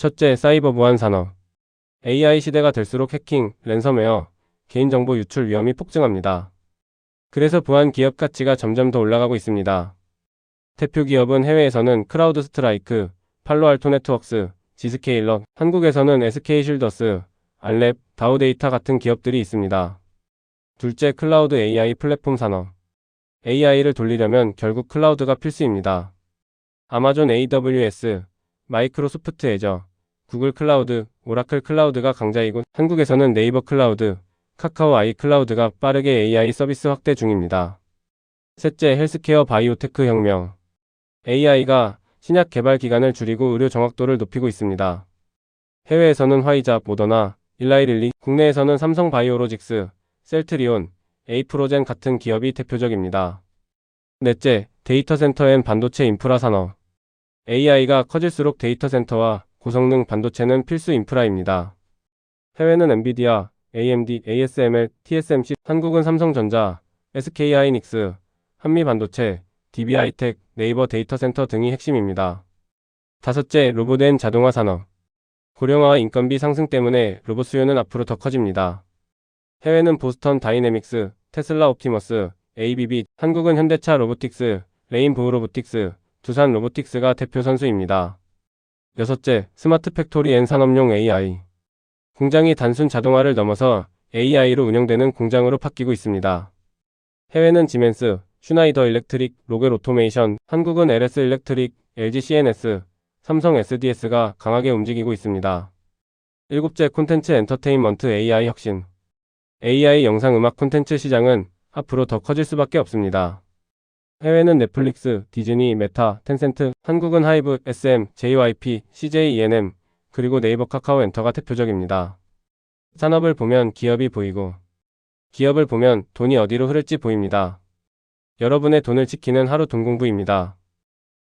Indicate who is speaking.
Speaker 1: 첫째, 사이버 보안 산업. AI 시대가 될수록 해킹, 랜섬웨어, 개인정보 유출 위험이 폭증합니다. 그래서 보안 기업 가치가 점점 더 올라가고 있습니다. 대표 기업은 해외에서는 크라우드 스트라이크, 팔로알토 네트워크스, 지스케일러, 한국에서는 SK 쉴더스, 알랩, 다우데이터 같은 기업들이 있습니다. 둘째, 클라우드 AI 플랫폼 산업. AI를 돌리려면 결국 클라우드가 필수입니다. 아마존 AWS, 마이크로소프트 애저, 구글 클라우드, 오라클 클라우드가 강자이고 한국에서는 네이버 클라우드, 카카오 아이 클라우드가 빠르게 AI 서비스 확대 중입니다. 셋째, 헬스케어 바이오테크 혁명. AI가 신약 개발 기간을 줄이고 의료 정확도를 높이고 있습니다. 해외에서는 화이자, 모더나, 일라이릴리, 국내에서는 삼성 바이오로직스, 셀트리온, 에이프로젠 같은 기업이 대표적입니다. 넷째, 데이터 센터 앤 반도체 인프라 산업. AI가 커질수록 데이터 센터와 고성능 반도체는 필수 인프라입니다. 해외는 엔비디아, AMD, ASML, TSMC, 한국은 삼성전자, SK하이닉스, 한미반도체, DB하이텍, 네이버 데이터 센터 등이 핵심입니다. 다섯째, 로봇 앤 자동화 산업. 고령화와 인건비 상승 때문에 로봇 수요는 앞으로 더 커집니다. 해외는 보스턴 다이내믹스, 테슬라 옵티머스, ABB, 한국은 현대차 로보틱스, 레인보우 로보틱스, 두산 로보틱스가 대표 선수입니다. 여섯째, 스마트 팩토리 앤 산업용 AI. 공장이 단순 자동화를 넘어서 AI로 운영되는 공장으로 바뀌고 있습니다. 해외는 지멘스, 슈나이더 일렉트릭, 로겔 오토메이션, 한국은 LS 일렉트릭, LG CNS, 삼성 SDS가 강하게 움직이고 있습니다. 일곱째, 콘텐츠 엔터테인먼트 AI 혁신. AI 영상 음악 콘텐츠 시장은 앞으로 더 커질 수밖에 없습니다. 해외는 넷플릭스, 디즈니, 메타, 텐센트, 한국은 하이브, SM, JYP, CJ ENM, 그리고 네이버 카카오 엔터가 대표적입니다. 산업을 보면 기업이 보이고, 기업을 보면 돈이 어디로 흐를지 보입니다. 여러분의 돈을 지키는 하루 동공부입니다.